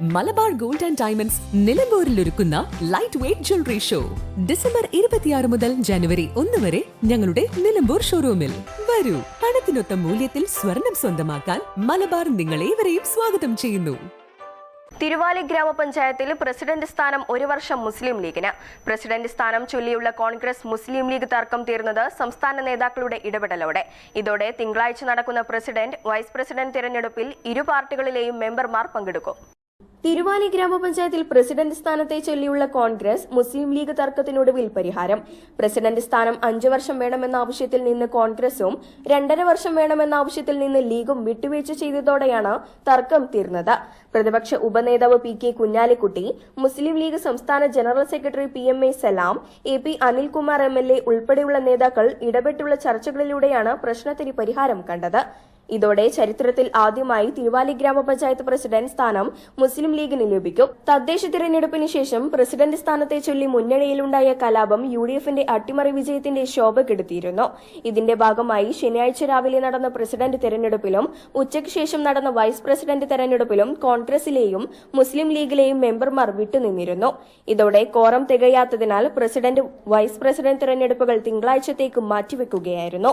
Malabar gold and diamonds നിലമ്പൂരിൽ ഒരുക്കുന്ന light weight jewellery show December ഇരുപത്തിയാറ് മുതൽ ജനുവരി ഒന്ന് വരെ ഞങ്ങളുടെ നിലമ്പൂർ ഷോറൂമിൽ വരൂ. പണത്തിനൊത്ത മൂല്യത്തിൽ സ്വർണം സ്വന്തമാക്കാൻ മലബാർ നിങ്ങളേവരെയും സ്വാഗതം ചെയ്യുന്നു. തിരുവാലി ഗ്രാമപഞ്ചായത്തിൽ പ്രസിഡന്റ് സ്ഥാനം ഒരു വർഷം മുസ്ലിം ലീഗിന്. പ്രസിഡന്റ് സ്ഥാനം ചൊല്ലിയുള്ള കോൺഗ്രസ് മുസ്ലിം ലീഗ് തർക്കം തീർന്നത് സംസ്ഥാന നേതാക്കളുടെ ഇടപെടലോടെ. ഇതോടെ തിങ്കളാഴ്ച നടക്കുന്ന പ്രസിഡന്റ് വൈസ് പ്രസിഡന്റ് തിരഞ്ഞെടുപ്പിൽ ഇരു പാർട്ടികളിലെയും മെമ്പർമാർ പങ്കെടുക്കും. തിരുവാലി ഗ്രാമപഞ്ചായത്തിൽ പ്രസിഡന്റ് സ്ഥാനത്തെ ചൊല്ലിയുള്ള കോൺഗ്രസ് മുസ്ലിം ലീഗ് തർക്കത്തിനൊടുവിൽ പരിഹാരം. പ്രസിഡന്റ് സ്ഥാനം അഞ്ചു വർഷം വേണമെന്ന ആവശ്യത്തിൽ നിന്ന് കോൺഗ്രസും രണ്ടര വർഷം വേണമെന്ന ആവശ്യത്തിൽ നിന്ന് ലീഗും വിട്ടുവീഴ്ച ചെയ്തതോടെയാണ് തർക്കം തീർന്നത്. പ്രതിപക്ഷ ഉപനേതാവ് P K Kunhalikutty Muslim League സംസ്ഥാന general secretary P M A Salam A P Anilkumar M L A ഉൾപ്പെടെയുള്ള നേതാക്കൾ ഇടപെട്ടുള്ള ചർച്ചകളിലൂടെയാണ് പ്രശ്നത്തിന് പരിഹാരം കണ്ടത്. ഇതോടെ ചരിത്രത്തിൽ ആദ്യമായി തിരുവാലി ഗ്രാമപഞ്ചായത്ത് പ്രസിഡന്റ് സ്ഥാനം മുസ്ലിം ലീഗിന് ലഭിക്കും. തദ്ദേശ തിരഞ്ഞെടുപ്പിന് ശേഷം പ്രസിഡന്റ് സ്ഥാനത്തെ ചൊല്ലി മുന്നണിയിലുണ്ടായ കലാപം യു ഡി എഫിന്റെ അട്ടിമറി വിജയത്തിന്റെ ശോഭ കെടുത്തിയിരുന്നു ഇതിന്റെ ഭാഗമായി ശനിയാഴ്ച രാവിലെ നടന്ന പ്രസിഡന്റ് തെരഞ്ഞെടുപ്പിലും ഉച്ചയ്ക്ക് ശേഷം നടന്ന വൈസ് പ്രസിഡന്റ് തെരഞ്ഞെടുപ്പിലും കോൺഗ്രസിലെയും മുസ്ലിം ലീഗിലെയും മെമ്പർമാർ വിട്ടുനിന്നിരുന്നു. ഇതോടെ കോറം തികയാത്തതിനാൽ പ്രസിഡന്റ് വൈസ് പ്രസിഡന്റ് തെരഞ്ഞെടുപ്പുകൾ തിങ്കളാഴ്ചത്തേക്ക് മാറ്റിവെക്കുകയായിരുന്നു.